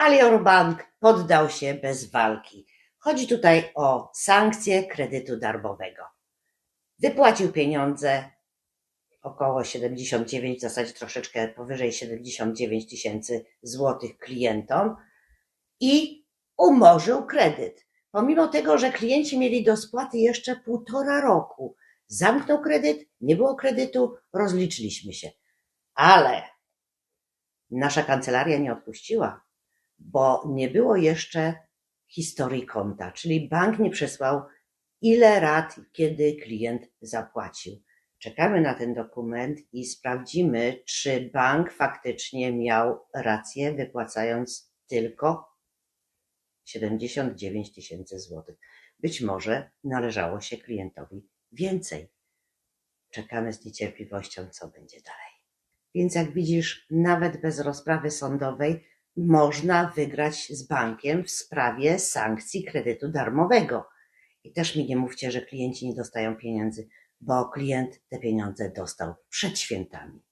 Alior Bank poddał się bez walki. Chodzi tutaj o sankcje kredytu darmowego. Wypłacił pieniądze około 79, w zasadzie troszeczkę powyżej 79 tysięcy złotych klientom i umorzył kredyt. Pomimo tego, że klienci mieli do spłaty jeszcze półtora roku, zamknął kredyt, nie było kredytu, rozliczyliśmy się. Ale nasza kancelaria nie odpuściła, bo nie było jeszcze historii konta, czyli bank nie przesłał ile rat, kiedy klient zapłacił. Czekamy na ten dokument i sprawdzimy, czy bank faktycznie miał rację, wypłacając tylko 79 tysięcy złotych. Być może należało się klientowi więcej. Czekamy z niecierpliwością, co będzie dalej. Więc jak widzisz, nawet bez rozprawy sądowej można wygrać z bankiem w sprawie sankcji kredytu darmowego. I też mi nie mówcie, że klienci nie dostają pieniędzy, bo klient te pieniądze dostał przed świętami.